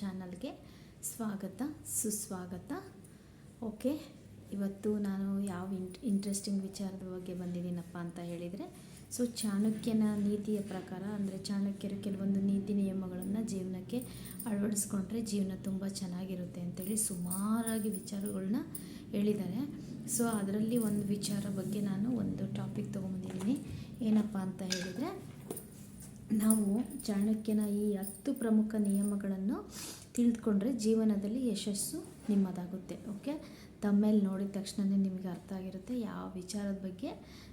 ಚಾನಲ್ಗೆ ಸ್ವಾಗತ, ಸುಸ್ವಾಗತ. ಓಕೆ, ಇವತ್ತು ನಾನು ಯಾವ ಇಂಟ್ ಇಂಟ್ರೆಸ್ಟಿಂಗ್ ವಿಚಾರದ ಬಗ್ಗೆ ಬಂದಿದ್ದೀನಪ್ಪ ಅಂತ ಹೇಳಿದರೆ, ಸೊ ಚಾಣಕ್ಯನ ನೀತಿಯ ಪ್ರಕಾರ, ಅಂದರೆ ಚಾಣಕ್ಯರು ಕೆಲವೊಂದು ನೀತಿ ನಿಯಮಗಳನ್ನು ಜೀವನಕ್ಕೆ ಅಳವಡಿಸ್ಕೊಂಡ್ರೆ ಜೀವನ ತುಂಬ ಚೆನ್ನಾಗಿರುತ್ತೆ ಅಂತೇಳಿ ಸುಮಾರಾಗಿ ವಿಚಾರಗಳನ್ನ ಹೇಳಿದ್ದಾರೆ. ಸೊ ಅದರಲ್ಲಿ ಒಂದು ವಿಚಾರ ಬಗ್ಗೆ ನಾನು ಒಂದು ಟಾಪಿಕ್ ತೊಗೊಂಬಂದಿದ್ದೀನಿ. ಏನಪ್ಪ ಅಂತ ಹೇಳಿದರೆ ನಾವು ಚಾಣಕ್ಯನ ಈ ಹತ್ತು ಪ್ರಮುಖ ನಿಯಮಗಳನ್ನು ತಿಳಿದುಕೊಂಡ್ರೆ ಜೀವನದಲ್ಲಿ ಯಶಸ್ಸು ನಿಮ್ಮದಾಗುತ್ತೆ, ಓಕೆ? ತಮ್ಮೇಲೆ ನೋಡಿದ ತಕ್ಷಣವೇ ನಿಮಗೆ ಅರ್ಥ ಆಗಿರುತ್ತೆ. ಯಾವ ವಿಚಾರದ ಬಗ್ಗೆ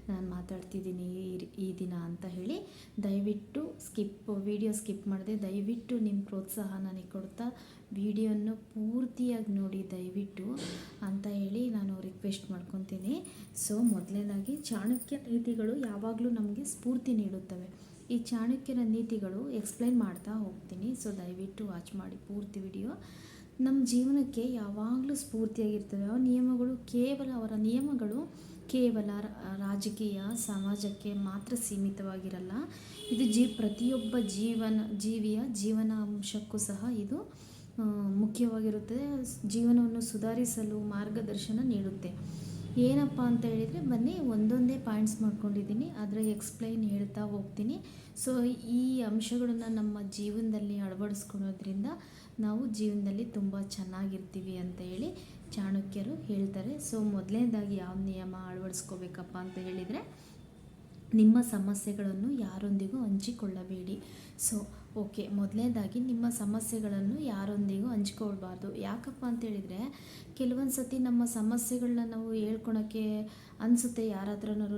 ನಾನು ಮಾತಾಡ್ತಿದ್ದೀನಿ ಈ- ದಿನ ಅಂತ ಹೇಳಿ ದಯವಿಟ್ಟು ಸ್ಕಿಪ್, ವಿಡಿಯೋ ಸ್ಕಿಪ್ ಮಾಡಿದೆ ದಯವಿಟ್ಟು ನಿಮ್ಮ ಪ್ರೋತ್ಸಾಹ ನನಗೆ ಕೊಡ್ತಾ ವಿಡಿಯೋನ ಪೂರ್ತಿಯಾಗಿ ನೋಡಿ ದಯವಿಟ್ಟು ಅಂತ ಹೇಳಿ ನಾನು ರಿಕ್ವೆಸ್ಟ್ ಮಾಡ್ಕೊತೀನಿ. ಸೊ ಮೊದಲನೇದಾಗಿ ಚಾಣಕ್ಯ ನೀತಿಗಳು ಯಾವಾಗಲೂ ನಮಗೆ ಸ್ಫೂರ್ತಿ ನೀಡುತ್ತವೆ. ಈ ಚಾಣಕ್ಯರ ನೀತಿಗಳು ಎಕ್ಸ್ಪ್ಲೈನ್ ಮಾಡ್ತಾ ಹೋಗ್ತೀನಿ. ಸೊ ದಯವಿಟ್ಟು ವಾಚ್ ಮಾಡಿ ಪೂರ್ತಿ ವಿಡಿಯೋ ನಮ್ಮ ಜೀವನಕ್ಕೆ ಯಾವಾಗಲೂ ಸ್ಫೂರ್ತಿಯಾಗಿರ್ತವೆ. ಆ ನಿಯಮಗಳು ಕೇವಲ ಅವರ ನಿಯಮಗಳು ಕೇವಲ ರಾಜಕೀಯ, ಸಮಾಜಕ್ಕೆ ಮಾತ್ರ ಸೀಮಿತವಾಗಿರಲ್ಲ. ಇದು ಜೀ, ಪ್ರತಿಯೊಬ್ಬ ಜೀವನ, ಜೀವಿಯ ಜೀವನ ಅಂಶಕ್ಕೂ ಸಹ ಇದು ಮುಖ್ಯವಾಗಿರುತ್ತದೆ. ಜೀವನವನ್ನು ಸುಧಾರಿಸಲು ಮಾರ್ಗದರ್ಶನ ನೀಡುತ್ತೆ. ಏನಪ್ಪ ಅಂತ ಹೇಳಿದರೆ ಬನ್ನಿ, ಒಂದೊಂದೇ ಪಾಯಿಂಟ್ಸ್ ಮಾಡ್ಕೊಂಡಿದ್ದೀನಿ. ಅದರ ಎಕ್ಸ್ಪ್ಲೈನ್ ಹೇಳ್ತಾ ಹೋಗ್ತೀನಿ. ಸೊ ಈ ಅಂಶಗಳನ್ನು ನಮ್ಮ ಜೀವನದಲ್ಲಿ ಅಳವಡಿಸ್ಕೊಳ್ಳೋದ್ರಿಂದ ನಾವು ಜೀವನದಲ್ಲಿ ತುಂಬ ಚೆನ್ನಾಗಿರ್ತೀವಿ ಅಂತ ಹೇಳಿ ಚಾಣಕ್ಯರು ಹೇಳ್ತಾರೆ. ಸೊ ಮೊದಲನೇದಾಗಿ ಯಾವ ನಿಯಮ ಅಳವಡಿಸ್ಕೋಬೇಕಪ್ಪ ಅಂತ ಹೇಳಿದರೆ, ನಿಮ್ಮ ಸಮಸ್ಯೆಗಳನ್ನು ಯಾರೊಂದಿಗೂ ಹಂಚಿಕೊಳ್ಳಬೇಡಿ. ಸೊ ಓಕೆ, ಮೊದಲನೇದಾಗಿ ನಿಮ್ಮ ಸಮಸ್ಯೆಗಳನ್ನು ಯಾರೊಂದಿಗೂ ಹಂಚ್ಕೊಳ್ಬಾರ್ದು. ಯಾಕಪ್ಪ ಅಂತೇಳಿದರೆ, ಕೆಲವೊಂದು ಸತಿ ನಮ್ಮ ಸಮಸ್ಯೆಗಳನ್ನ ನಾವು ಹೇಳ್ಕೊಳಕ್ಕೆ ಅನಿಸುತ್ತೆ. ಯಾರ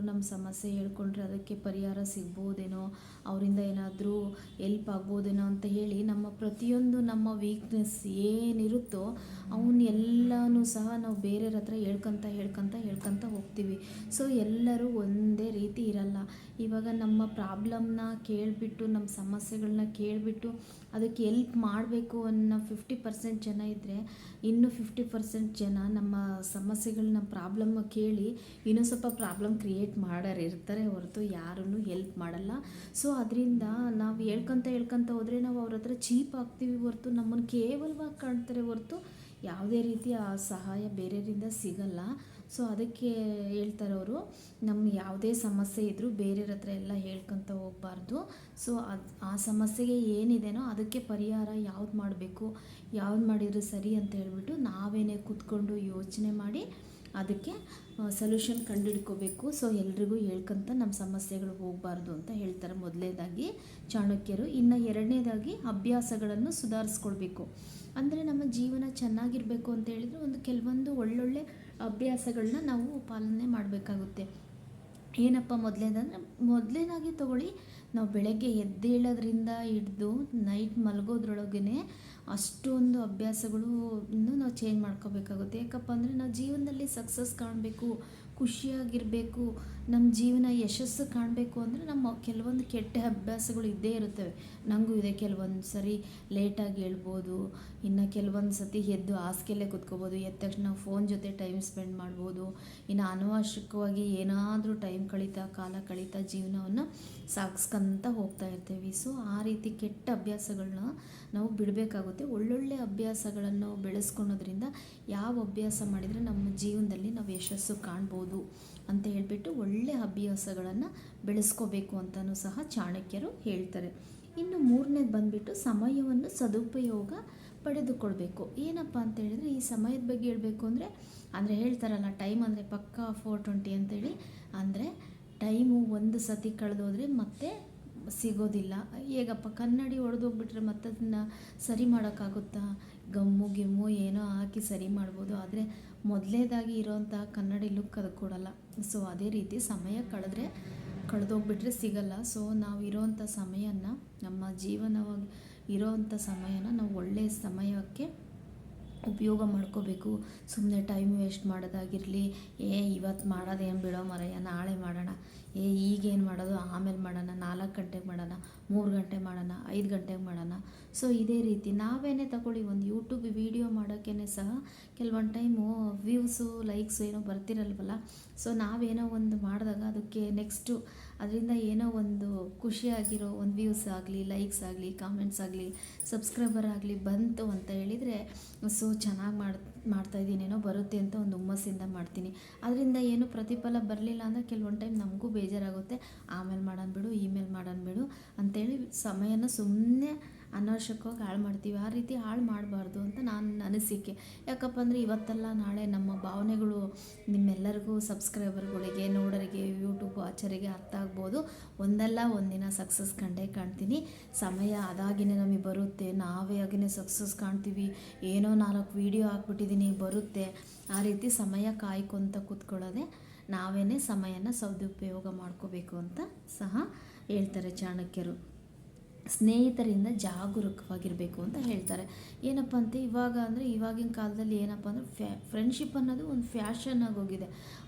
ನಮ್ಮ ಸಮಸ್ಯೆ ಹೇಳ್ಕೊಂಡ್ರೆ ಅದಕ್ಕೆ ಪರಿಹಾರ ಸಿಗ್ಬೋದೇನೋ, ಅವರಿಂದ ಏನಾದರೂ ಎಲ್ಪ್ ಆಗ್ಬೋದೇನೋ ಅಂತ ಹೇಳಿ ನಮ್ಮ ಪ್ರತಿಯೊಂದು ನಮ್ಮ ವೀಕ್ನೆಸ್ ಏನಿರುತ್ತೋ ಅವನ್ನ ಎಲ್ಲನೂ ಸಹ ನಾವು ಬೇರೆಯವ್ರ ಹತ್ರ ಹೇಳ್ಕೊಂತ ಹೇಳ್ಕೊಂತ ಹೇಳ್ಕೊಂತ ಹೋಗ್ತೀವಿ. ಸೊ ಎಲ್ಲರೂ ಒಂದೇ ರೀತಿ ಇರಲ್ಲ. ಇವಾಗ ನಮ್ಮ ಪ್ರಾಬ್ಲಮ್ನ ಕೇಳಿಬಿಟ್ಟು, ನಮ್ಮ ಸಮಸ್ಯೆಗಳನ್ನ ಕೇಳಿಬಿಟ್ಟು ಅದಕ್ಕೆ ಎಲ್ಪ್ ಮಾಡಬೇಕು ಅನ್ನೋ ಫಿಫ್ಟಿ ಪರ್ಸೆಂಟ್ ಜನ ಇದ್ದರೆ ಇನ್ನೂ ಫಿಫ್ಟಿ ಪರ್ಸೆಂಟ್ ಜನ ನಮ್ಮ ಸಮಸ್ಯೆಗಳನ್ನ ಪ್ರಾಬ್ಲಮ್ ಕೇಳಿ ಇನ್ನೂ ಸ್ವಲ್ಪ ಪ್ರಾಬ್ಲಮ್ ಕ್ರಿಯೇಟ್ ಮಾಡೋರು ಇರ್ತಾರೆ ಹೊರತು ಯಾರೂ ಹೆಲ್ಪ್ ಮಾಡಲ್ಲ. ಸೊ ಅದರಿಂದ ನಾವು ಹೇಳ್ಕೊತ ಹೇಳ್ಕೊತ ಹೋದರೆ ನಾವು ಅವ್ರ ಹತ್ರ ಚೀಪ್ ಆಗ್ತೀವಿ ಹೊರತು ನಮ್ಮನ್ನು ಕೇವಲವಾಗಿ ಕಾಣ್ತಾರೆ ಹೊರತು, ಯಾವುದೇ ರೀತಿಯ ಸಹಾಯ ಬೇರೆಯವರಿಂದ ಸಿಗಲ್ಲ. ಸೊ ಅದಕ್ಕೆ ಹೇಳ್ತಾರೆ ಅವರು ನಮ್ಮ ಯಾವುದೇ ಸಮಸ್ಯೆ ಇದ್ದರೂ ಬೇರೆಯವ್ರ ಹತ್ರ ಎಲ್ಲ ಹೇಳ್ಕೊತ ಹೋಗಬಾರ್ದು. ಸೊ ಅದು, ಆ ಸಮಸ್ಯೆಗೆ ಏನಿದೆನೋ ಅದಕ್ಕೆ ಪರಿಹಾರ ಯಾವ್ದು ಮಾಡಬೇಕು, ಯಾವ್ದು ಮಾಡಿದ್ರು ಸರಿ ಅಂತ ಹೇಳಿಬಿಟ್ಟು ನಾವೇನೇ ಕೂತ್ಕೊಂಡು ಯೋಚನೆ ಮಾಡಿ ಅದಕ್ಕೆ ಸೊಲ್ಯೂಷನ್ ಕಂಡುಹಿಡ್ಕೋಬೇಕು. ಸೊ ಎಲ್ರಿಗೂ ಹೇಳ್ಕೊಂತ ನಮ್ಮ ಸಮಸ್ಯೆಗಳು ಹೋಗಬಾರ್ದು ಅಂತ ಹೇಳ್ತಾರೆ ಮೊದಲನೇದಾಗಿ ಚಾಣಕ್ಯರು. ಇನ್ನು ಎರಡನೇದಾಗಿ ಅಭ್ಯಾಸಗಳನ್ನು ಸುಧಾರಿಸ್ಕೊಳ್ಬೇಕು ಅಂದರೆ ನಮ್ಮ ಜೀವನ ಚೆನ್ನಾಗಿರಬೇಕು ಅಂತ ಹೇಳಿದರೆ ಒಂದು ಕೆಲವೊಂದು ಒಳ್ಳೊಳ್ಳೆ ಅಭ್ಯಾಸಗಳನ್ನ ನಾವು ಪಾಲನೆ ಮಾಡಬೇಕಾಗುತ್ತೆ. ಏನಪ್ಪ ಮೊದಲೇದಂದರೆ ಮೊದಲನೇದಾಗಿ ತಗೊಳ್ಳಿ, ನಾವು ಬೆಳಗ್ಗೆ ಎದ್ದೇಳೋದ್ರಿಂದ ಹಿಡ್ದು ನೈಟ್ ಮಲಗೋದ್ರೊಳಗೇ ಅಷ್ಟೊಂದು ಅಭ್ಯಾಸಗಳು ನಾವು ಚೇಂಜ್ ಮಾಡ್ಕೋಬೇಕಾಗುತ್ತೆ. ಯಾಕಪ್ಪ ಅಂದರೆ ನಾವು ಜೀವನದಲ್ಲಿ ಸಕ್ಸಸ್ ಕಾಣಬೇಕು, ಖುಷಿಯಾಗಿರಬೇಕು ನಮ್ಮ ಜೀವನ ಯಶಸ್ಸು ಕಾಣಬೇಕು ಅಂದರೆ ನಮ್ಮ ಕೆಲವೊಂದು ಕೆಟ್ಟ ಅಭ್ಯಾಸಗಳು ಇದ್ದೇ ಇರುತ್ತವೆ. ನನಗೂ ಇದೆ ಕೆಲವೊಂದು ಸರಿ ಲೇಟಾಗಿ ಹೇಳ್ಬೋದು, ಇನ್ನು ಕೆಲವೊಂದು ಸತಿ ಎದ್ದು ಹಾಸಿಗೆಲ್ಲೇ ಕುತ್ಕೋಬೋದು, ಎದ್ದ ತಕ್ಷಣ ಫೋನ್ ಜೊತೆ ಟೈಮ್ ಸ್ಪೆಂಡ್ ಮಾಡ್ಬೋದು. ಇನ್ನು ಅನವಶ್ಯಕವಾಗಿ ಏನಾದರೂ ಟೈಮ್ ಕಳೀತಾ, ಕಾಲ ಕಳೀತಾ ಜೀವನವನ್ನು ಸಾಗಿಸ್ಕೊಂತ ಹೋಗ್ತಾ ಇರ್ತೀವಿ. ಸೊ ಆ ರೀತಿ ಕೆಟ್ಟ ಅಭ್ಯಾಸಗಳನ್ನ ನಾವು ಬಿಡಬೇಕಾಗುತ್ತೆ. ಒಳ್ಳೊಳ್ಳೆ ಅಭ್ಯಾಸಗಳನ್ನು ಬೆಳೆಸ್ಕೊಳೋದ್ರಿಂದ ಯಾವ ಅಭ್ಯಾಸ ಮಾಡಿದರೆ ನಮ್ಮ ಜೀವನದಲ್ಲಿ ನಾವು ಯಶಸ್ಸು ಕಾಣ್ಬೋದು. ಅಂತ ಹೇಳಿಬಿಟ್ಟು ಒಳ್ಳೆ ಅಭ್ಯಾಸಗಳನ್ನು ಬೆಳೆಸ್ಕೋಬೇಕು ಅಂತಲೂ ಸಹ ಚಾಣಕ್ಯರು ಹೇಳ್ತಾರೆ. ಇನ್ನು ಮೂರನೇದು ಬಂದುಬಿಟ್ಟು ಸಮಯವನ್ನು ಸದುಪಯೋಗ ಪಡೆದುಕೊಳ್ಬೇಕು. ಏನಪ್ಪ ಅಂತ ಹೇಳಿದ್ರೆ ಈ ಸಮಯದ ಬಗ್ಗೆ ಹೇಳಬೇಕು ಅಂದರೆ ಅಂದರೆ ಹೇಳ್ತಾರಲ್ಲ, ಟೈಮ್ ಅಂದರೆ ಪಕ್ಕಾ ಫೋರ್ ಟ್ವೆಂಟಿ ಅಂತೇಳಿ. ಅಂದರೆ ಟೈಮು ಒಂದು ಸತಿ ಕಳೆದೋದ್ರೆ ಮತ್ತೆ ಸಿಗೋದಿಲ್ಲ. ಹೇಗಪ್ಪ, ಕನ್ನಡಿ ಹೊಡೆದೋಗ್ಬಿಟ್ರೆ ಮತ್ತೆ ಅದನ್ನು ಸರಿ ಮಾಡೋಕ್ಕಾಗುತ್ತಾ? ಗಮ್ಮು ಗಿಮ್ಮು ಏನೋ ಹಾಕಿ ಸರಿ ಮಾಡ್ಬೋದು. ಆದರೆ ಮೊದಲೇದಾಗಿ ಇರೋಂಥ ಕನ್ನಡಿ ಲುಕ್ ಅದು ಕೊಡಲ್ಲ. ಸೊ ಅದೇ ರೀತಿ ಸಮಯ ಕಳೆದ್ರೆ ಕಳೆದೋಗ್ಬಿಟ್ರೆ ಸಿಗಲ್ಲ. ಸೊ ನಾವು ಇರೋವಂಥ ಸಮಯನ, ನಮ್ಮ ಜೀವನವಾಗಿ ಇರೋವಂಥ ಸಮಯನ ನಾವು ಒಳ್ಳೆಯ ಸಮಯಕ್ಕೆ ಉಪಯೋಗ ಮಾಡ್ಕೋಬೇಕು. ಸುಮ್ಮನೆ ಟೈಮ್ ವೇಸ್ಟ್ ಮಾಡೋದಾಗಿರಲಿ, ಏ, ಇವತ್ತು ಮಾಡೋದೇನು ಬಿಡೋ ಮರಯ್ಯ, ನಾಳೆ ಮಾಡೋಣ. ಏ, ಈಗೇನು ಮಾಡೋದು? ಆಮೇಲೆ ಮಾಡೋಣ, ನಾಲ್ಕು ಗಂಟೆಗೆ ಮಾಡೋಣ, ಮೂರು ಗಂಟೆ ಮಾಡೋಣ, ಐದು ಗಂಟೆಗೆ ಮಾಡೋಣ? ಸೊ ಇದೇ ರೀತಿ ನಾವೇನೇ ತಗೊಳ್ಳಿ, ಒಂದು ಯೂಟ್ಯೂಬ್ ವೀಡಿಯೋ ಮಾಡೋಕ್ಕೇ ಸಹ ಕೆಲವೊಂದು ಟೈಮು ವ್ಯೂಸು ಲೈಕ್ಸು ಏನೋ ಬರ್ತಿರಲ್ವಲ್ಲ? ಸೊ ನಾವೇನೋ ಒಂದು ಮಾಡಿದಾಗ ಅದಕ್ಕೆ ನೆಕ್ಸ್ಟು ಅದರಿಂದ ಏನೋ ಒಂದು ಖುಷಿಯಾಗಿರೋ ಒಂದು ವ್ಯೂಸ್ ಆಗಲಿ ಲೈಕ್ಸ್ ಆಗಲಿ ಕಾಮೆಂಟ್ಸ್ ಆಗಲಿ ಸಬ್ಸ್ಕ್ರೈಬರ್ ಆಗಲಿ ಬಂತು ಅಂತ ಹೇಳಿದರೆ ಸೊ ಚೆನ್ನಾಗಿ ಮಾಡಿ ಮಾಡ್ತಾಯಿದ್ದೀನೇನೋ ಬರುತ್ತೆ ಅಂತ ಒಂದು ಹುಮ್ಮಸ್ಸಿಂದ ಮಾಡ್ತೀನಿ. ಅದರಿಂದ ಏನು ಪ್ರತಿಫಲ ಬರಲಿಲ್ಲ ಅಂದರೆ ಕೆಲವೊಂದು ಟೈಮ್ ನಮಗೂ ಬೇಜಾರಾಗುತ್ತೆ. ಆಮೇಲೆ ಮಾಡೋಣ ಬಿಡು, ಇಮೇಲ್ ಮಾಡೋಣ ಬಿಡು ಅಂತೇಳಿ ಸಮಯನ ಸುಮ್ಮನೆ ಅನಾವಶ್ಯಕವಾಗಿ ಹಾಳು ಮಾಡ್ತೀವಿ. ಆ ರೀತಿ ಹಾಳು ಮಾಡಬಾರ್ದು ಅಂತ ನಾನು ಅನಿಸಿಕೆ. ಯಾಕಪ್ಪ ಅಂದರೆ ಇವತ್ತಲ್ಲ ನಾಳೆ ನಮ್ಮ ಭಾವನೆಗಳು ನಿಮ್ಮೆಲ್ಲರಿಗೂ ಸಬ್ಸ್ಕ್ರೈಬರ್ಗಳಿಗೆ, ನೋಡರಿಗೆ, ಯೂಟ್ಯೂಬ್ ವಾಚರಿಗೆ ಅರ್ಥ ಆಗ್ಬೋದು. ಒಂದಲ್ಲ ಒಂದಿನ ಸಕ್ಸಸ್ ಕಂಡೇ ಕಾಣ್ತೀನಿ. ಸಮಯ ಅದಾಗಿನೇ ನಮಗೆ ಬರುತ್ತೆ. ನಾವೇ ಆಗಿನೇ ಸಕ್ಸಸ್ ಕಾಣ್ತೀವಿ. ಏನೋ ನಾಲ್ಕು ವೀಡಿಯೋ ಹಾಕ್ಬಿಟ್ಟಿದ್ದೀನಿ ಬರುತ್ತೆ. ಆ ರೀತಿ ಸಮಯ ಕಾಯ್ಕೊಂತ ಕೂತ್ಕೊಳ್ಳೋದೆ ನಾವೇ ಸಮಯನ ಸದುಪಯೋಗ ಮಾಡ್ಕೋಬೇಕು ಅಂತ ಸಹ ಹೇಳ್ತಾರೆ ಚಾಣಕ್ಯರು. ಸ್ನೇಹಿತರಿಂದ ಜಾಗರೂಕವಾಗಿರಬೇಕು ಅಂತ ಹೇಳ್ತಾರೆ. ಏನಪ್ಪ ಅಂತ, ಇವಾಗ ಅಂದರೆ ಇವಾಗಿನ ಕಾಲದಲ್ಲಿ ಏನಪ್ಪ ಅಂದರೆ ಫ್ಯಾ ಫ್ರೆಂಡ್ಶಿಪ್ ಅನ್ನೋದು ಒಂದು ಫ್ಯಾಷನ್ ಆಗೋಗಿದೆ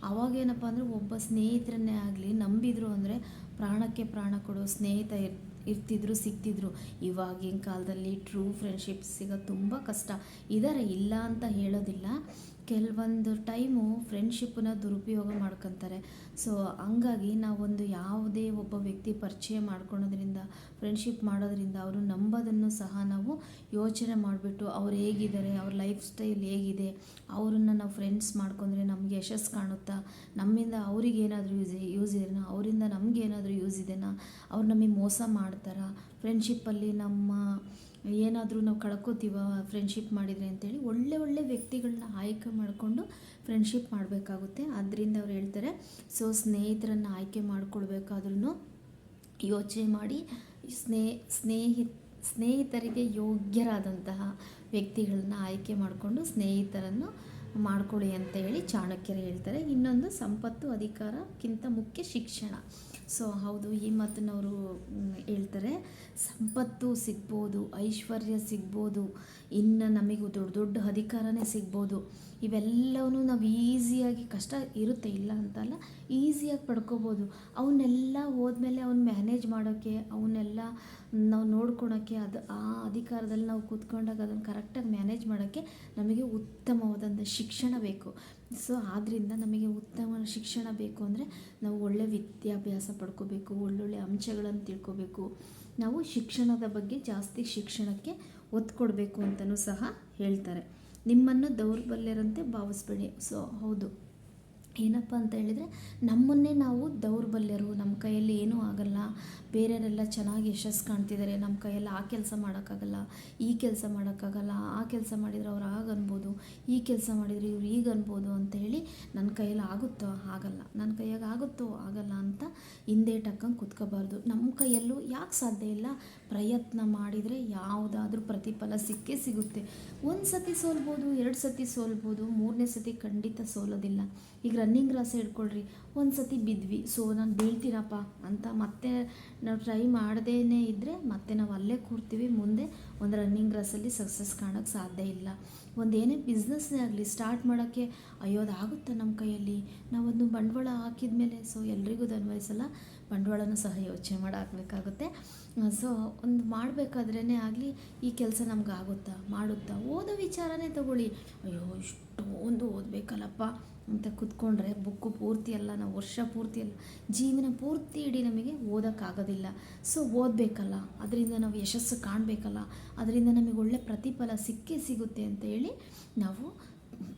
ಅವಾಗ ಏನಪ್ಪ ಅಂದರೆ ಒಬ್ಬ ಸ್ನೇಹಿತರನ್ನೇ ಆಗಲಿ ನಂಬಿದ್ರು ಅಂದರೆ ಪ್ರಾಣಕ್ಕೆ ಪ್ರಾಣ ಕೊಡೋ ಸ್ನೇಹಿತ ಇರ್, ಇರ್ತಿದ್ರು ಸಿಗ್ತಿದ್ರು ಇವಾಗಿನ ಕಾಲದಲ್ಲಿ ಟ್ರೂ ಫ್ರೆಂಡ್ಶಿಪ್ ಸಿಗೋದು ತುಂಬ ಕಷ್ಟ. ಇದಾರೆ ಇಲ್ಲ ಅಂತ ಹೇಳೋದಿಲ್ಲ. ಕೆಲವೊಂದು ಟೈಮು ಫ್ರೆಂಡ್ಶಿಪ್ಪನ್ನ ದುರುಪಯೋಗ ಮಾಡ್ಕೊತಾರೆ. ಸೊ ಹಂಗಾಗಿ ನಾವೊಂದು ಯಾವುದೇ ಒಬ್ಬ ವ್ಯಕ್ತಿ ಪರಿಚಯ ಮಾಡ್ಕೊಳೋದ್ರಿಂದ ಫ್ರೆಂಡ್ಶಿಪ್ ಮಾಡೋದ್ರಿಂದ ಅವರು ನಂಬೋದನ್ನು ಸಹ ನಾವು ಯೋಚನೆ ಮಾಡಿಬಿಟ್ಟು ಅವ್ರು ಹೇಗಿದ್ದಾರೆ, ಅವ್ರ ಲೈಫ್ ಸ್ಟೈಲ್ ಹೇಗಿದೆ, ಅವರನ್ನು ನಾವು ಫ್ರೆಂಡ್ಸ್ ಮಾಡ್ಕೊಂಡ್ರೆ ನಮಗೆ ಯಶಸ್ಸು ಕಾಣುತ್ತಾ, ನಮ್ಮಿಂದ ಅವ್ರಿಗೆ ಏನಾದರೂ ಯೂಸ್ ಯೂಸ್ ಇದೆನಾ ಅವರಿಂದ ನಮಗೇನಾದರೂ ಯೂಸ್ ಇದೆನಾ, ಅವ್ರು ನಮಗೆ ಮೋಸ ಮಾಡ್ತಾರಾ ಫ್ರೆಂಡ್ಶಿಪ್ಪಲ್ಲಿ ನಮ್ಮ ಏನಾದರೂ ನಾವು ಕಳ್ಕೊತೀವ ಫ್ರೆಂಡ್ಶಿಪ್ ಮಾಡಿದರೆ ಅಂತೇಳಿ ಒಳ್ಳೆ ಒಳ್ಳೆ ವ್ಯಕ್ತಿಗಳನ್ನ ಆಯ್ಕೆ ಮಾಡಿಕೊಂಡು ಫ್ರೆಂಡ್ಶಿಪ್ ಮಾಡಬೇಕಾಗುತ್ತೆ. ಅದರಿಂದ ಅವ್ರು ಹೇಳ್ತಾರೆ ಸೊ ಸ್ನೇಹಿತರನ್ನು ಆಯ್ಕೆ ಮಾಡ್ಕೊಳ್ಬೇಕಾದ್ರೂ ಯೋಚನೆ ಮಾಡಿ, ಸ್ನೇ, ಸ್ನೇಹಿ, ಸ್ನೇಹಿತರಿಗೆ ಯೋಗ್ಯರಾದಂತಹ ವ್ಯಕ್ತಿಗಳನ್ನ ಆಯ್ಕೆ ಮಾಡಿಕೊಂಡು ಸ್ನೇಹಿತರನ್ನು ಮಾಡ್ಕೊಳ್ಳಿ ಅಂತ ಹೇಳಿ ಚಾಣಕ್ಯರು ಹೇಳ್ತಾರೆ. ಇನ್ನೊಂದು, ಸಂಪತ್ತು ಅಧಿಕಾರಕ್ಕಿಂತ ಮುಖ್ಯ ಶಿಕ್ಷಣ. ಸೊ ಹೌದು, ಈ ಮಾತನ್ನು ಅವರು ಹೇಳ್ತಾರೆ, ಸಂಪತ್ತು ಸಿಗ್ಬೋದು, ಐಶ್ವರ್ಯ ಸಿಗ್ಬೋದು, ಇನ್ನು ನಮಗೂ ದೊಡ್ಡ ದೊಡ್ಡ ಅಧಿಕಾರನೇ ಸಿಗ್ಬೋದು ಇವೆಲ್ಲವೂ ನಾವು ಈಸಿಯಾಗಿ, ಕಷ್ಟ ಇರುತ್ತೆ ಇಲ್ಲ ಅಂತಲ್ಲ, ಈಸಿಯಾಗಿ ಪಡ್ಕೋಬೋದು. ಅವನ್ನೆಲ್ಲ ಹೋದ್ಮೇಲೆ ಅವ್ನು ಮ್ಯಾನೇಜ್ ಮಾಡೋಕ್ಕೆ ಅವನ್ನೆಲ್ಲ ನಾವು ನೋಡ್ಕೊಳೋಕ್ಕೆ, ಅದು ಆ ಅಧಿಕಾರದಲ್ಲಿ ನಾವು ಕೂತ್ಕೊಂಡಾಗ ಅದನ್ನು ಕರೆಕ್ಟಾಗಿ ಮ್ಯಾನೇಜ್ ಮಾಡೋಕ್ಕೆ ನಮಗೆ ಉತ್ತಮವಾದಂಥ ಶಿಕ್ಷಣ ಬೇಕು. ಸೊ ಆದ್ದರಿಂದ ನಮಗೆ ಉತ್ತಮ ಶಿಕ್ಷಣ ಬೇಕು ಅಂದರೆ ನಾವು ಒಳ್ಳೆ ವಿದ್ಯಾಭ್ಯಾಸ ಪಡ್ಕೋಬೇಕು, ಒಳ್ಳೊಳ್ಳೆ ಅಂಶಗಳನ್ನು ತಿಳ್ಕೋಬೇಕು. ನಾವು ಶಿಕ್ಷಣದ ಬಗ್ಗೆ ಜಾಸ್ತಿ ಶಿಕ್ಷಣಕ್ಕೆ ಒತ್ತು ಕೊಡಬೇಕು ಅಂತಲೂ ಸಹ ಹೇಳ್ತಾರೆ. ನಿಮ್ಮನ್ನು ದೌರ್ಬಲ್ಯರಂತೆ ಭಾವಿಸ್ಬೇಡಿ. ಸೊ ಹೌದು. ಏನಪ್ಪ ಅಂತ ಹೇಳಿದರೆ ನಮ್ಮನ್ನೇ ನಾವು ದೌರ್ಬಲ್ಯರು, ನಮ್ಮ ಕೈಯಲ್ಲಿ ಏನೂ ಆಗಲ್ಲ, ಬೇರೆಯವರೆಲ್ಲ ಚೆನ್ನಾಗಿ ಯಶಸ್ಸು ಕಾಣ್ತಿದ್ದಾರೆ, ನಮ್ಮ ಕೈಯಲ್ಲಿ ಆ ಕೆಲಸ ಮಾಡೋಕ್ಕಾಗಲ್ಲ, ಈ ಕೆಲಸ ಮಾಡೋಕ್ಕಾಗಲ್ಲ, ಆ ಕೆಲಸ ಮಾಡಿದರೆ ಅವ್ರು ಆಗ ಅನ್ಬೋದು, ಈ ಕೆಲಸ ಮಾಡಿದರೆ ಇವ್ರು ಈಗ ಅನ್ಬೋದು ಅಂತ ಹೇಳಿ ನನ್ನ ಕೈಯಲ್ಲಿ ಆಗುತ್ತೋ ಆಗಲ್ಲ, ನನ್ನ ಕೈಯಾಗ ಆಗುತ್ತೋ ಆಗಲ್ಲ ಅಂತ ಹಿಂದೆ ಟಕ್ಕಂಗೆ ಕುತ್ಕೋಬಾರ್ದು. ನಮ್ಮ ಕೈಯಲ್ಲೂ ಯಾಕೆ ಸಾಧ್ಯ ಇಲ್ಲ? ಪ್ರಯತ್ನ ಮಾಡಿದರೆ ಯಾವುದಾದ್ರೂ ಪ್ರತಿಫಲ ಸಿಕ್ಕೇ ಸಿಗುತ್ತೆ. ಒಂದು ಸತಿ ಸೋಲ್ಬೋದು ಎರಡು ಸತಿ ಸೋಲ್ಬೋದು, ಮೂರನೇ ಸತಿ ಖಂಡಿತ ಸೋಲೋದಿಲ್ಲ. ಈಗ ರನ್ನಿಂಗ್ ರಾಸ ಹಿಡ್ಕೊಳ್ರಿ ಒಂದು ಸತಿ ಬಿದ್ವಿ. ಸೊ ನಾನು ಬೀಳ್ತೀನಪ್ಪ ಅಂತ ಮತ್ತೆ ನಾವು ಟ್ರೈ ಮಾಡದೇ ಇದ್ದರೆ ಮತ್ತೆ ನಾವು ಅಲ್ಲೇ ಕೂರ್ತೀವಿ. ಮುಂದೆ ಒಂದು ರನ್ನಿಂಗ್ ರಾಸಲ್ಲಿ ಸಕ್ಸಸ್ ಕಾಣೋಕ್ಕೆ ಸಾಧ್ಯ ಇಲ್ಲ. ಒಂದು ಏನೇ ಬಿಸ್ನೆಸ್ನೇ ಆಗಲಿ ಸ್ಟಾರ್ಟ್ ಮಾಡೋಕ್ಕೆ ಅಯ್ಯೋ ಆಗುತ್ತಾ ನಮ್ಮ ಕೈಯಲ್ಲಿ? ನಾವೊಂದು ಬಂಡವಾಳ ಹಾಕಿದ ಮೇಲೆ ಸೊ ಎಲ್ರಿಗೂ ಅನ್ವಯಿಸಲ್ಲ ಬಂಡವಾಳನೂ ಸಹ ಯೋಚನೆ ಮಾಡಿ ಹಾಕಬೇಕಾಗುತ್ತೆ ಸೊ ಒಂದು ಮಾಡಬೇಕಾದ್ರೇ ಆಗಲಿ ಈ ಕೆಲಸ ನಮ್ಗೆ ಆಗುತ್ತಾ ಮಾಡುತ್ತಾ? ಓದೋ ವಿಚಾರನೇ ತಗೊಳ್ಳಿ. ಅಯ್ಯೋ ಇಷ್ಟೊಂದು ಓದಬೇಕಲ್ಲಪ್ಪ ಅಂತ ಕೂತ್ಕೊಂಡ್ರೆ ಬುಕ್ಕು ಪೂರ್ತಿ ಅಲ್ಲ, ನಾವು ವರ್ಷ ಪೂರ್ತಿ ಅಲ್ಲ, ಜೀವನ ಪೂರ್ತಿ ಇಡೀ ನಮಗೆ ಓದೋಕ್ಕಾಗೋದಿಲ್ಲ. ಸೊ ಓದಬೇಕಲ್ಲ, ಅದರಿಂದ ನಾವು ಯಶಸ್ಸು ಕಾಣಬೇಕಲ್ಲ, ಅದರಿಂದ ನಮಗೆ ಒಳ್ಳೆ ಪ್ರತಿಫಲ ಸಿಕ್ಕೇ ಸಿಗುತ್ತೆ ಅಂತ ಹೇಳಿ ನಾವು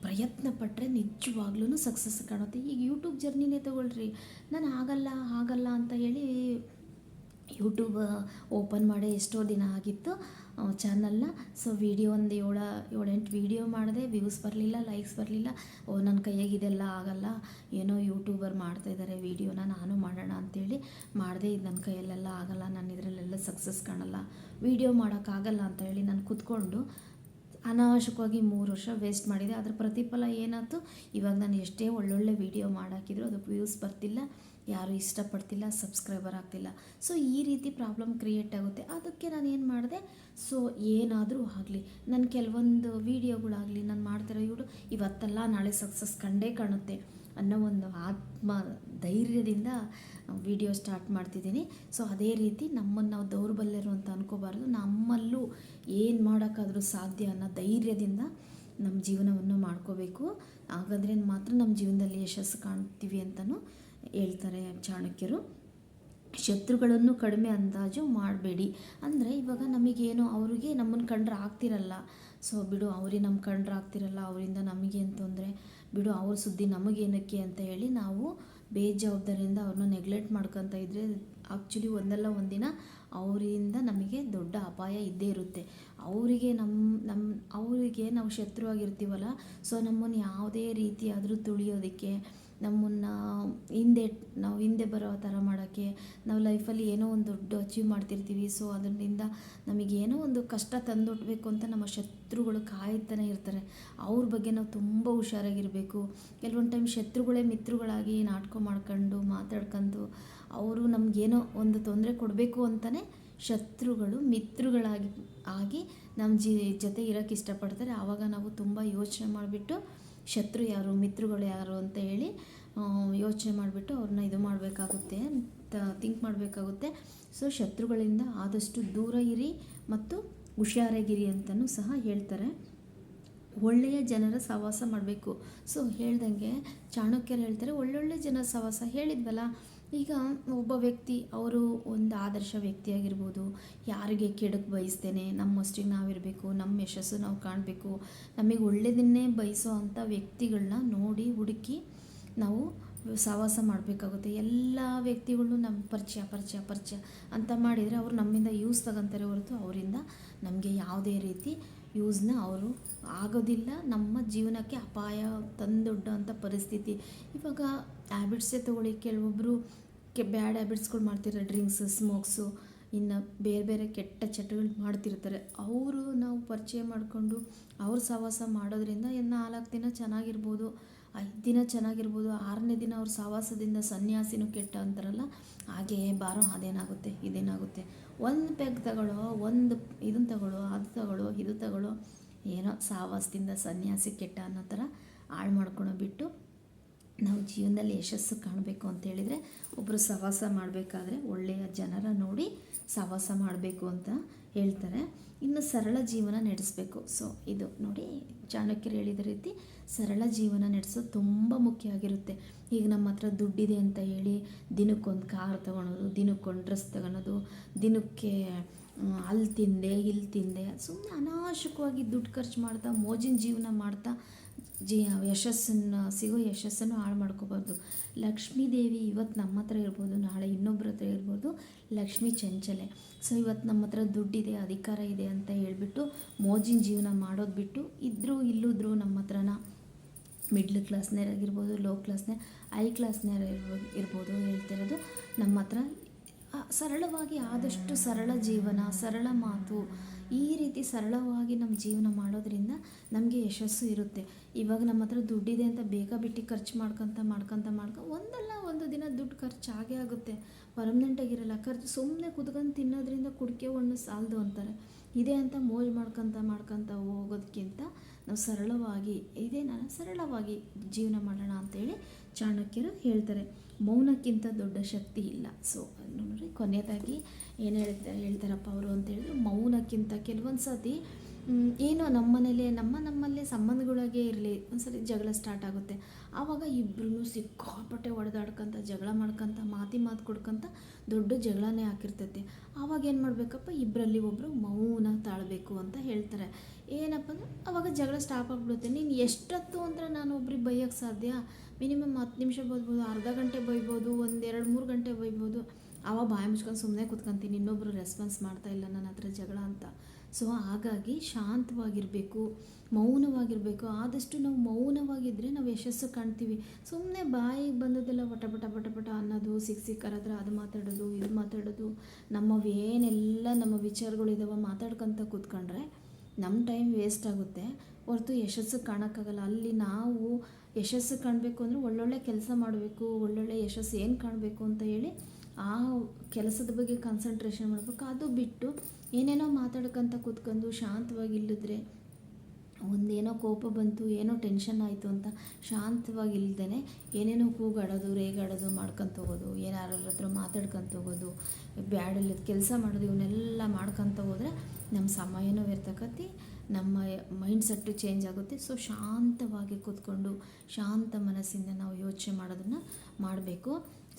ಪ್ರಯತ್ನ ಪಟ್ಟರೆ ನಿಜವಾಗ್ಲೂ ಸಕ್ಸಸ್ ಕಾಣುತ್ತೆ. ಈಗ ಯೂಟ್ಯೂಬ್ ಜರ್ನಿನೇ ತಗೊಳ್ರಿ. ನಾನು ಆಗಲ್ಲ ಆಗಲ್ಲ ಅಂತ ಹೇಳಿ ಯೂಟ್ಯೂಬ್ ಓಪನ್ ಮಾಡಿ ಎಷ್ಟೋ ದಿನ ಆಗಿತ್ತು ಚಾನಲ್ನ ಸೊ ವೀಡಿಯೋ ಒಂದು ಏಳು, ಏಳೆಂಟು ವೀಡಿಯೋ ಮಾಡಿದೆ ವ್ಯೂಸ್ ಬರಲಿಲ್ಲ ಲೈಕ್ಸ್ ಬರಲಿಲ್ಲ. ಓ ನನ್ನ ಕೈಯಾಗ ಇದೆಲ್ಲ ಆಗಲ್ಲ. ಏನೋ ಯೂಟ್ಯೂಬರ್ ಮಾಡ್ತಾಯಿದ್ದಾರೆ ವೀಡಿಯೋನ ನಾನು ಮಾಡೋಣ ಅಂತೇಳಿ ಮಾಡಿದೆ. ಇದು ನನ್ನ ಕೈಯಲ್ಲೆಲ್ಲ ಆಗಲ್ಲ, ನಾನು ಇದರಲ್ಲೆಲ್ಲ ಸಕ್ಸಸ್ ಕಾಣಲ್ಲ. ವೀಡಿಯೋ ಮಾಡೋಕ್ಕಾಗಲ್ಲ ಅಂತ ಹೇಳಿ ನಾನು ಕೂತ್ಕೊಂಡು ಅನಾವಶ್ಯಕವಾಗಿ ಮೂರು ವರ್ಷ ವೇಸ್ಟ್ ಮಾಡಿದೆ. ಅದರ ಪ್ರತಿಫಲ ಏನಾಯ್ತು? ಇವಾಗ ನಾನು ಎಷ್ಟೇ ಒಳ್ಳೊಳ್ಳೆ ವೀಡಿಯೋ ಮಾಡಾಕಿದ್ರು ಅದಕ್ಕೆ ವ್ಯೂಸ್ ಬರ್ತಿಲ್ಲ, ಯಾರೂ ಇಷ್ಟಪಡ್ತಿಲ್ಲ ಸಬ್ಸ್ಕ್ರೈಬರ್ ಆಗ್ತಿಲ್ಲ. ಸೊ ಈ ರೀತಿ ಪ್ರಾಬ್ಲಮ್ ಕ್ರಿಯೇಟ್ ಆಗುತ್ತೆ. ಅದಕ್ಕೆ ನಾನು ಏನು ಮಾಡಿದೆ? ಸೊ ಏನಾದರೂ ಆಗಲಿ ನನ್ನ ಕೆಲವೊಂದು ವೀಡಿಯೋಗಳಾಗಲಿ ನಾನು ಮಾಡ್ತಿರೋ ಇವರು ಇವತ್ತಲ್ಲ ನಾಳೆ ಸಕ್ಸಸ್ ಕಂಡೇ ಕಾಣುತ್ತೆ ಅನ್ನೋ ಒಂದು ಆತ್ಮ ಧೈರ್ಯದಿಂದ ವಿಡಿಯೋ ಸ್ಟಾರ್ಟ್ ಮಾಡ್ತಿದ್ದೀನಿ. ಸೊ ಅದೇ ರೀತಿ ನಮ್ಮನ್ನು ನಾವು ದೌರ್ಬಲ್ಯರು ಅಂತ ಅನ್ಕೋಬಾರ್ದು. ನಮ್ಮಲ್ಲೂ ಏನು ಮಾಡೋಕ್ಕಾದರೂ ಸಾಧ್ಯ ಅನ್ನೋ ಧೈರ್ಯದಿಂದ ನಮ್ಮ ಜೀವನವನ್ನು ಮಾಡ್ಕೋಬೇಕು. ಹಾಗಾದ್ರೆ ಮಾತ್ರ ನಮ್ಮ ಜೀವನದಲ್ಲಿ ಯಶಸ್ಸು ಕಾಣ್ತೀವಿ ಅಂತಲೂ ಹೇಳ್ತಾರೆ ಚಾಣಕ್ಯರು. ಶತ್ರುಗಳನ್ನು ಕಡಿಮೆ ಅಂದಾಜು ಮಾಡಬೇಡಿ. ಅಂದರೆ ಇವಾಗ ನಮಗೇನು, ಅವ್ರಿಗೆ ನಮ್ಮನ್ನು ಕಂಡ್ರೆ ಆಗ್ತಿರಲ್ಲ. ಸೊ ಬಿಡು, ಅವ್ರಿಗೆ ನಮ್ಮ ಕಂಡ್ರೆ ಆಗ್ತಿರಲ್ಲ, ಅವರಿಂದ ನಮಗೇನು ತೊಂದರೆ? ಬಿಡು, ಅವ್ರ ಸುದ್ದಿ ನಮಗೇನಕ್ಕೆ ಅಂತ ಹೇಳಿ ನಾವು ಬೇಜವಾಬ್ದಾರಿಯಿಂದ ಅವ್ರನ್ನ ನೆಗ್ಲೆಕ್ಟ್ ಮಾಡ್ಕೊತ ಇದ್ದರೆ ಆ್ಯಕ್ಚುಲಿ ಒಂದಲ್ಲ ಒಂದಿನ ಅವರಿಂದ ನಮಗೆ ದೊಡ್ಡ ಅಪಾಯ ಇದ್ದೇ ಇರುತ್ತೆ. ಅವರಿಗೆ ನಮ್ಮ ನಮ್ಮ ಅವರಿಗೆ ನಾವು ಶತ್ರುವಾಗಿರ್ತೀವಲ್ಲ ಸೊ ನಮ್ಮನ್ನು ಯಾವುದೇ ರೀತಿ ಆದರೂ ತುಳಿಯೋದಕ್ಕೆ, ನಮ್ಮನ್ನು ಹಿಂದೆ, ನಾವು ಹಿಂದೆ ಬರೋ ಥರ ಮಾಡೋಕ್ಕೆ, ನಾವು ಲೈಫಲ್ಲಿ ಏನೋ ಒಂದು ದೊಡ್ಡ ಅಚೀವ್ ಮಾಡ್ತಿರ್ತೀವಿ ಸೊ ಅದರಿಂದ ನಮಗೆ ಏನೋ ಒಂದು ಕಷ್ಟ ತಂದೊಡ್ಬೇಕು ಅಂತ ನಮ್ಮ ಶತ್ರುಗಳು ಕಾಯ್ತಾನೆ ಇರ್ತಾರೆ. ಅವ್ರ ಬಗ್ಗೆ ನಾವು ತುಂಬ ಹುಷಾರಾಗಿರಬೇಕು. ಕೆಲವೊಂದು ಟೈಮ್ ಶತ್ರುಗಳೇ ಮಿತ್ರಗಳಾಗಿ ನಾಟಕ ಮಾಡ್ಕೊಂಡು, ಮಾತಾಡ್ಕೊಂಡು ಅವರು ನಮಗೇನೋ ಒಂದು ತೊಂದರೆ ಕೊಡಬೇಕು ಅಂತಲೇ ಶತ್ರುಗಳು, ಮಿತ್ರಗಳಾಗಿ, ಆಗಿ ನಮ್ಮ ಜಿ, ಜೊತೆ ಇರೋಕ್ಕೆ ಇಷ್ಟಪಡ್ತಾರೆ. ಆವಾಗ ನಾವು ತುಂಬ ಯೋಚನೆ ಮಾಡಿಬಿಟ್ಟು ಶತ್ರು ಯಾರು, ಮಿತ್ರಗಳು ಯಾರು ಅಂತ ಹೇಳಿ ಯೋಚನೆ ಮಾಡಿಬಿಟ್ಟು ಅವ್ರನ್ನ ಇದು ಮಾಡಬೇಕಾಗುತ್ತೆ ಥಿಂಕ್ ಮಾಡಬೇಕಾಗುತ್ತೆ. ಸೊ ಶತ್ರುಗಳಿಂದ ಆದಷ್ಟು ದೂರ ಇರಿ ಮತ್ತು ಹುಷಾರಾಗಿರಿ ಅಂತಲೂ ಸಹ ಹೇಳ್ತಾರೆ. ಒಳ್ಳೆಯ ಜನರ ಸಹವಾಸ ಮಾಡಬೇಕು. ಸೊ ಹೇಳ್ದಂಗೆ ಚಾಣಕ್ಯರು ಹೇಳ್ತಾರೆ, ಒಳ್ಳೊಳ್ಳೆ ಜನರ ಸಹವಾಸ ಹೇಳಿದ್ವಲ್ಲ ಈಗ ಒಬ್ಬ ವ್ಯಕ್ತಿ, ಅವರು ಒಂದು ಆದರ್ಶ ವ್ಯಕ್ತಿಯಾಗಿರ್ಬೋದು. ಯಾರಿಗೆ ಕೆಡಕ್ಕೆ ಬಯಸ್ತೇನೆ ನಮ್ಮಷ್ಟಿಗೆ ನಾವಿರಬೇಕು ನಮ್ಮ ಯಶಸ್ಸು ನಾವು ಕಾಣಬೇಕು. ನಮಗೆ ಒಳ್ಳೆಯದನ್ನೇ ಬಯಸೋ ಅಂಥ ವ್ಯಕ್ತಿಗಳನ್ನ ನೋಡಿ ಹುಡುಕಿ ನಾವು ಸಹವಾಸ ಮಾಡಬೇಕಾಗುತ್ತೆ. ಎಲ್ಲ ವ್ಯಕ್ತಿಗಳು ನಮ್ಮ ಪರಿಚಯ ಪರಿಚಯ ಪರಿಚಯ ಅಂತ ಮಾಡಿದರೆ ಅವರು ನಮ್ಮಿಂದ ಯೂಸ್ ತಗೊತಾರೆ ಹೊರತು ಅವರಿಂದ ನಮಗೆ ಯಾವುದೇ ರೀತಿ ಯೂಸ್ನ ಅವರು ಆಗೋದಿಲ್ಲ. ನಮ್ಮ ಜೀವನಕ್ಕೆ ಅಪಾಯ ತಂದೊಡ್ಡೋ ಅಂಥ ಪರಿಸ್ಥಿತಿ. ಇವಾಗ ಹ್ಯಾಬಿಟ್ಸೇ ತೊಗೊಳ್ಳಿ. ಕೆಲವೊಬ್ಬರು ಕೆ, ಬ್ಯಾಡ್ ಹ್ಯಾಬಿಟ್ಸ್ಗಳು ಮಾಡ್ತಿರ್ತಾರೆ. ಡ್ರಿಂಕ್ಸ್ ಸ್ಮೋಕ್ಸು ಇನ್ನು ಬೇರೆ ಬೇರೆ ಕೆಟ್ಟ ಚಟಗಳು ಮಾಡ್ತಿರ್ತಾರೆ. ಅವರು ನಾವು ಪರಿಚಯ ಮಾಡಿಕೊಂಡು ಅವ್ರ ಸಹವಾಸ ಮಾಡೋದ್ರಿಂದ ಇನ್ನು ನಾಲ್ಕು ದಿನ ಚೆನ್ನಾಗಿರ್ಬೋದು, ಐದು ದಿನ ಚೆನ್ನಾಗಿರ್ಬೋದು, ಆರನೇ ದಿನ ಅವ್ರ ಸಹವಾಸದಿಂದ ಸನ್ಯಾಸಿನೂ ಕೆಟ್ಟ ಅಂತಾರಲ್ಲ, ಹಾಗೇ ಬಾರೋ, ಅದೇನಾಗುತ್ತೆ, ಇದೇನಾಗುತ್ತೆ. ಒಂದು ಪೆಗ್ ತಗೊಳ್ಳೋ, ಒಂದು ಇದನ್ನ ತಗೊಳ್ಳೋ, ಅದು ತಗೊಳ್ಳೋ, ಇದು ತಗೊಳ್ಳೋ, ಏನೋ ಸಹವಾಸದಿಂದ ಸನ್ಯಾಸಿ ಕೆಟ್ಟ ಅನ್ನೋ ಥರ ಹಾಳು ಮಾಡ್ಕೊಳೋ ಬಿಟ್ಟು ನಾವು ಜೀವನದಲ್ಲಿ ಯಶಸ್ಸು ಕಾಣಬೇಕು ಅಂತ ಹೇಳಿದರೆ ಒಬ್ಬರು ಸಹವಾಸ ಮಾಡಬೇಕಾದ್ರೆ ಒಳ್ಳೆಯ ಜನರ ನೋಡಿ ಸಹವಾಸ ಮಾಡಬೇಕು ಅಂತ ಹೇಳ್ತಾರೆ. ಇನ್ನು ಸರಳ ಜೀವನ ನಡೆಸಬೇಕು. ಸೊ ಇದು ನೋಡಿ ಚಾಣಕ್ಯರು ಹೇಳಿದ ರೀತಿ ಸರಳ ಜೀವನ ನಡೆಸೋದು ತುಂಬ ಮುಖ್ಯ ಆಗಿರುತ್ತೆ. ಈಗ ನಮ್ಮ ಹತ್ರ ದುಡ್ಡಿದೆ ಅಂತ ಹೇಳಿ ದಿನಕ್ಕೊಂದು ಕಾರ್ ತಗೊಳೋದು, ದಿನಕ್ಕೊಂದು ಡ್ರೆಸ್ ತಗೊಳೋದು, ದಿನಕ್ಕೆ ಅಲ್ಲಿ ತಿಂದೆ ಇಲ್ಲಿ ತಿಂದೆ ಸುಮ್ಮನೆ ಅನಾವಶ್ಯಕವಾಗಿ ದುಡ್ಡು ಖರ್ಚು ಮಾಡ್ತಾ ಮೋಜಿನ ಜೀವನ ಮಾಡ್ತಾ ಜಿ ಯಶಸ್ಸನ್ನು ಸಿಗೋ ಯಶಸ್ಸನ್ನು ಹಾಳು ಮಾಡ್ಕೋಬಾರ್ದು. ಲಕ್ಷ್ಮೀ ದೇವಿ ಇವತ್ತು ನಮ್ಮ ಹತ್ರ ಇರ್ಬೋದು, ನಾಳೆ ಇನ್ನೊಬ್ಬರ ಹತ್ರ ಇರ್ಬೋದು, ಲಕ್ಷ್ಮೀ ಚಂಚಲೆ. ಸೊ, ಇವತ್ತು ನಮ್ಮ ಹತ್ರ ದುಡ್ಡಿದೆ, ಅಧಿಕಾರ ಇದೆ ಅಂತ ಹೇಳಿಬಿಟ್ಟು, ಮೋಜಿನ ಜೀವನ ಮಾಡೋದು ಬಿಟ್ಟು ಇದ್ದರೂ ಇಲ್ಲಿದ್ರು ನಮ್ಮ ಹತ್ರನ ಮಿಡ್ಲ್ ಕ್ಲಾಸ್ನೇರಾಗಿರ್ಬೋದು ಲೋ ಕ್ಲಾಸ್ನೇ ಐ ಕ್ಲಾಸ್ನವ್ರು ಇರ್ಬೋದು ಇರ್ಬೋದು ಹೇಳ್ತಿರೋದು ನಮ್ಮ ಹತ್ರ ಸರಳವಾಗಿ ಆದಷ್ಟು ಸರಳ ಜೀವನ, ಸರಳ ಮಾತು, ಈ ರೀತಿ ಸರಳವಾಗಿ ನಮ್ಮ ಜೀವನ ಮಾಡೋದ್ರಿಂದ ನಮಗೆ ಯಶಸ್ಸು ಇರುತ್ತೆ. ಇವಾಗ ನಮ್ಮ ಹತ್ರ ದುಡ್ಡಿದೆ ಅಂತ ಬೇಗ ಬಿಟ್ಟು ಖರ್ಚು ಮಾಡ್ಕೊತ ಮಾಡ್ಕೊತ, ಮಾಡ್ಕೊ, ಒಂದಲ್ಲ ಒಂದು ದಿನ ದುಡ್ಡು ಖರ್ಚು ಆಗೇ ಆಗುತ್ತೆ ಪರ್ಮನೆಂಟಾಗಿರಲ್ಲ ಖರ್ಚು ಸುಮ್ಮನೆ ಕುತ್ಕೊಂಡು ತಿನ್ನೋದ್ರಿಂದ ಕುಡಿಕೆ ಒಣ್ಣು ಸಾಲದು ಅಂತಾರೆ. ಇದೆ ಅಂತ ಮೋಜು ಮಾಡ್ಕೊತ ಮಾಡ್ಕೊತ ಹೋಗೋದಕ್ಕಿಂತ ನಾವು ಸರಳವಾಗಿ, ಇದೇ ನಾನು ಸರಳವಾಗಿ ಜೀವನ ಮಾಡೋಣ ಅಂತೇಳಿ ಚಾಣಕ್ಯರು ಹೇಳ್ತಾರೆ. ಮೌನಕ್ಕಿಂತ ದೊಡ್ಡ ಶಕ್ತಿ ಇಲ್ಲ. ಸೊ ನೋಡಿ ಕೊನೆಯದಾಗಿ ಏನು ಹೇಳ್ತಾರೆ ಹೇಳ್ತಾರಪ್ಪ ಅವರು ಅಂತೇಳಿದ್ರು ಮೌನಕ್ಕಿಂತ ಕೆಲವೊಂದು ಸತಿ ಏನೋ ನಮ್ಮ ಮನೇಲಿ ನಮ್ಮ ನಮ್ಮಲ್ಲೇ ಸಂಬಂಧಗಳಾಗೆ ಇರಲಿ ಒಂದ್ಸರಿ ಜಗಳ ಸ್ಟಾರ್ಟ್ ಆಗುತ್ತೆ. ಆವಾಗ ಇಬ್ಬರೂ ಸಿಕ್ಕಾಪಟ್ಟೆ ಹೊಡೆದಾಡ್ಕೊಂತ ಜಗಳ ಮಾಡ್ಕೊಂತ, ಮಾತಿ ಮಾತು ಕೊಡ್ಕೊಂತ ದೊಡ್ಡ ಜಗಳನೇ ಹಾಕಿರ್ತೈತೆ. ಆವಾಗ ಏನು ಮಾಡಬೇಕಪ್ಪ ಇಬ್ಬರಲ್ಲಿ ಒಬ್ಬರು ಮೌನ ತಾಳಬೇಕು ಅಂತ ಹೇಳ್ತಾರೆ. ಏನಪ್ಪ ಅಂದ್ರೆ ಅವಾಗ ಜಗಳ ಸ್ಟಾಪ್ ಆಗಿಬಿಡುತ್ತೆ. ನೀನು ಎಷ್ಟೊತ್ತು ಅಂದರೆ ನಾನು ಒಬ್ರಿಗೆ ಬೈಯೋಕ್ಕೆ ಸಾಧ್ಯ? ಮಿನಿಮಮ್ ಹತ್ತು ನಿಮಿಷ ಬೈಬೋದು, ಅರ್ಧ ಗಂಟೆ ಬೈಬೋದು, ಒಂದು ಎರಡು ಮೂರು ಗಂಟೆ ಬೈಬೋದು. ಅವಾಗ ಬಾಯಿ ಮುಚ್ಕೊಂಡು ಸುಮ್ಮನೆ ಕೂತ್ಕೊಂತೀನಿ ಇನ್ನೊಬ್ಬರು ರೆಸ್ಪಾನ್ಸ್ ಮಾಡ್ತಾ ಇಲ್ಲ ನನ್ನ ಹತ್ರ ಜಗಳ ಅಂತ. ಸೊ ಹಾಗಾಗಿ ಶಾಂತವಾಗಿರಬೇಕು, ಮೌನವಾಗಿರಬೇಕು. ಆದಷ್ಟು ನಾವು ಮೌನವಾಗಿದ್ದರೆ ನಾವು ಯಶಸ್ಸು ಕಾಣ್ತೀವಿ. ಸುಮ್ಮನೆ ಬಾಯಿಗೆ ಬಂದದೆಲ್ಲ ಪಟ ಪಟ ಪಟ ಪಟ ಅನ್ನೋದು ಸಿಕ್ಕ ಸಿಕ್ಕರ ಕರೆದ್ರೆ ಅದು ಮಾತಾಡೋದು, ಇದು ಮಾತಾಡೋದು. ನಮ್ಮವೇನೆಲ್ಲ ನಮ್ಮ ವಿಚಾರಗಳಿದಾವೆ ಮಾತಾಡ್ಕೊತ ಕೂತ್ಕೊಂಡ್ರೆ ನಮ್ಮ ಟೈಮ್ ವೇಸ್ಟ್ ಆಗುತ್ತೆ. ಹೊರತು ಯಶಸ್ಸು ಕಾಣೋಕ್ಕಾಗಲ್ಲ. ಅಲ್ಲಿ ನಾವು ಯಶಸ್ಸು ಕಾಣಬೇಕು ಅಂದರೆ ಒಳ್ಳೊಳ್ಳೆ ಕೆಲಸ ಮಾಡಬೇಕು, ಒಳ್ಳೊಳ್ಳೆ ಯಶಸ್ಸು ಏನು ಕಾಣಬೇಕು ಅಂತ ಹೇಳಿ ಆ ಕೆಲಸದ ಬಗ್ಗೆ ಕಾನ್ಸಂಟ್ರೇಷನ್ ಮಾಡಬೇಕು. ಅದು ಬಿಟ್ಟು ಏನೇನೋ ಮಾತಾಡ್ಕೊಂತ ಕೂತ್ಕೊಂಡು ಶಾಂತವಾಗಿ ಇಲ್ಲದ್ರೆ ಒಂದೇನೋ ಕೋಪ ಬಂತು, ಏನೋ ಟೆನ್ಷನ್ ಆಯಿತು ಅಂತ ಶಾಂತವಾಗಿ ಇಲ್ದೇ ಏನೇನೋ ಕೂಗಾಡೋದು, ರೇಗಾಡೋದು, ಮಾಡ್ಕೊಂತ ಹೋಗೋದು ಏನಾರ ಹತ್ರ ಮಾತಾಡ್ಕೊಂತ ಹೋಗೋದು, ಬ್ಯಾಡಲ್ಲಿ ಕೆಲಸ ಮಾಡೋದು, ಇವನ್ನೆಲ್ಲ ಮಾಡ್ಕೊತ ಹೋದರೆ ನಮ್ಮ ಸಮಯನೂ ವ್ಯರ್ಥಕತಿ, ನಮ್ಮ ಮೈಂಡ್ ಸೆಟ್ಟು ಚೇಂಜ್ ಆಗುತ್ತೆ. ಸೊ ಶಾಂತವಾಗಿ ಕೂತ್ಕೊಂಡು, ಶಾಂತ ಮನಸ್ಸಿಂದ ನಾವು ಯೋಚನೆ ಮಾಡೋದನ್ನು ಮಾಡಬೇಕು.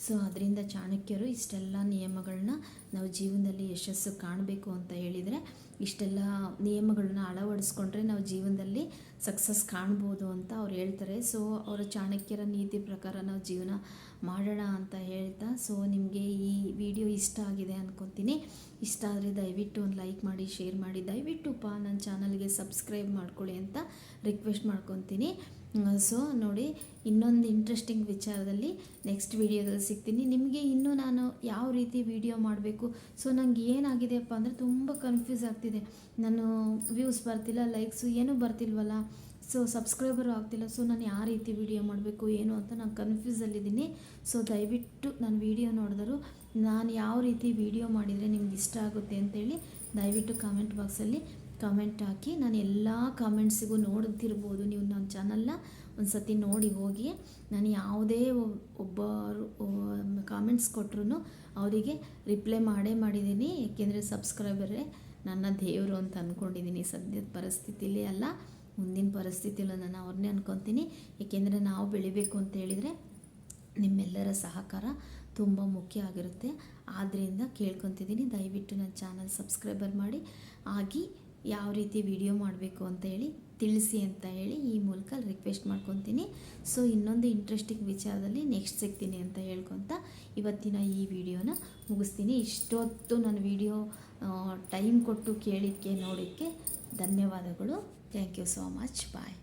ಸೊ ಅದರಿಂದ ಚಾಣಕ್ಯರು ಇಷ್ಟೆಲ್ಲ ನಿಯಮಗಳನ್ನ ನಾವು ಜೀವನದಲ್ಲಿ ಯಶಸ್ಸು ಕಾಣಬೇಕು ಅಂತ ಹೇಳಿದರೆ ಇಷ್ಟೆಲ್ಲ ನಿಯಮಗಳನ್ನ ಅಳವಡಿಸ್ಕೊಂಡ್ರೆ ನಾವು ಜೀವನದಲ್ಲಿ ಸಕ್ಸಸ್ ಕಾಣ್ಬೋದು ಅಂತ ಅವ್ರು ಹೇಳ್ತಾರೆ. ಸೊ ಅವರ ಚಾಣಕ್ಯರ ನೀತಿ ಪ್ರಕಾರ ನಾವು ಜೀವನ ಮಾಡೋಣ ಅಂತ ಹೇಳ್ತಾ ಸೊ ನಿಮಗೆ ಈ ವಿಡಿಯೋ ಇಷ್ಟ ಆಗಿದೆ ಅಂದ್ಕೊತೀನಿ ಇಷ್ಟ ಆದರೆ ದಯವಿಟ್ಟು ಒಂದು ಲೈಕ್ ಮಾಡಿ ಶೇರ್ ಮಾಡಿ. ದಯವಿಟ್ಟು ಪಾ, ನನ್ನ ಚಾನಲ್ಗೆ ಸಬ್ಸ್ಕ್ರೈಬ್ ಮಾಡ್ಕೊಳ್ಳಿ ಅಂತ ರಿಕ್ವೆಸ್ಟ್ ಮಾಡ್ಕೊತೀನಿ. ಸೊ ನೋಡಿ, ಇನ್ನೊಂದು ಇಂಟ್ರೆಸ್ಟಿಂಗ್ ವಿಚಾರದಲ್ಲಿ ನೆಕ್ಸ್ಟ್ ವಿಡಿಯೋದಲ್ಲಿ ಸಿಗ್ತೀನಿ. ನಿಮಗೆ ಇನ್ನೂ ನಾನು ಯಾವ ರೀತಿ ವಿಡಿಯೋ ಮಾಡಬೇಕು? ಸೊ ನಂಗೆ ಏನಾಗಿದೆಯಪ್ಪ ಅಂದರೆ ತುಂಬ ಕನ್ಫ್ಯೂಸ್ ಆಗ್ತಿದೆ. ನಾನು ವ್ಯೂಸ್ ಬರ್ತಿಲ್ಲ ಲೈಕ್ಸು ಏನೂ ಬರ್ತಿಲ್ವಲ್ಲ? ಸೊ ಸಬ್ಸ್ಕ್ರೈಬರು ಆಗ್ತಿಲ್ಲ. ಸೊ ನಾನು ಯಾವ ರೀತಿ ವಿಡಿಯೋ ಮಾಡಬೇಕು, ಏನು ಅಂತ ನಾನು ಕನ್ಫ್ಯೂಸಲ್ಲಿದ್ದೀನಿ ಸೊ ದಯವಿಟ್ಟು ನಾನು ವಿಡಿಯೋ ನೋಡಿದ್ರು ನಾನು ಯಾವ ರೀತಿ ವಿಡಿಯೋ ಮಾಡಿದರೆ ನಿಮ್ಗೆ ಇಷ್ಟ ಆಗುತ್ತೆ ಅಂತೇಳಿ ದಯವಿಟ್ಟು ಕಾಮೆಂಟ್ ಬಾಕ್ಸಲ್ಲಿ ಕಮೆಂಟ್ ಹಾಕಿ. ನಾನು ಎಲ್ಲ ಕಾಮೆಂಟ್ಸಿಗೂ ನೋಡ್ತಿರ್ಬೋದು. ನೀವು ನನ್ನ ಚಾನಲ್ನ ಒಂದು ಸತಿ ನೋಡಿ ಹೋಗಿ. ನಾನು ಯಾವುದೇ ಒಬ್ಬರು ಕಾಮೆಂಟ್ಸ್ ಕೊಟ್ಟರು ಅವರಿಗೆ ರಿಪ್ಲೈ ಮಾಡೇ ಮಾಡಿದ್ದೀನಿ. ಏಕೆಂದರೆ ಸಬ್ಸ್ಕ್ರೈಬರೇ ನನ್ನ ದೇವರು ಅಂತ ಅಂದ್ಕೊಂಡಿದ್ದೀನಿ ಸದ್ಯದ ಪರಿಸ್ಥಿತಿಲಿ ಅಲ್ಲ. ಮುಂದಿನ ಪರಿಸ್ಥಿತಿಯಲ್ಲೂ ನಾನು ಅವ್ರನ್ನೇ ಅನ್ಕೊತೀನಿ. ಏಕೆಂದರೆ ನಾವು ಬೆಳಿಬೇಕು ಅಂತ ಹೇಳಿದರೆ ನಿಮ್ಮೆಲ್ಲರ ಸಹಕಾರ ತುಂಬ ಮುಖ್ಯ ಆಗಿರುತ್ತೆ. ಆದ್ದರಿಂದ ಕೇಳ್ಕೊತಿದ್ದೀನಿ. ದಯವಿಟ್ಟು ನನ್ನ ಚಾನಲ್ ಸಬ್ಸ್ಕ್ರೈಬರ್ ಮಾಡಿ. ಆಗಿ ಯಾವ ರೀತಿ ವಿಡಿಯೋ ಮಾಡಬೇಕು ಅಂತ ಹೇಳಿ ತಿಳಿಸಿ ಅಂತ ಹೇಳಿ ಈ ಮೂಲಕ ರಿಕ್ವೆಸ್ಟ್ ಮಾಡ್ಕೊತೀನಿ. ಸೊ ಇನ್ನೊಂದು ಇಂಟ್ರೆಸ್ಟಿಂಗ್ ವಿಚಾರದಲ್ಲಿ ನೆಕ್ಸ್ಟ್ ಸಿಗ್ತೀನಿ ಅಂತ ಹೇಳ್ಕೊತ ಇವತ್ತಿನ ಈ ವಿಡಿಯೋನ ಮುಗಿಸ್ತೀನಿ. ಇಷ್ಟೊತ್ತು ನನ್ನ ವಿಡಿಯೋ ಟೈಮ್ ಕೊಟ್ಟು ಕೇಳಿದ್ದಕ್ಕೆ ನೋಡೋಕ್ಕೆ ಧನ್ಯವಾದಗಳು. Thank you so much bye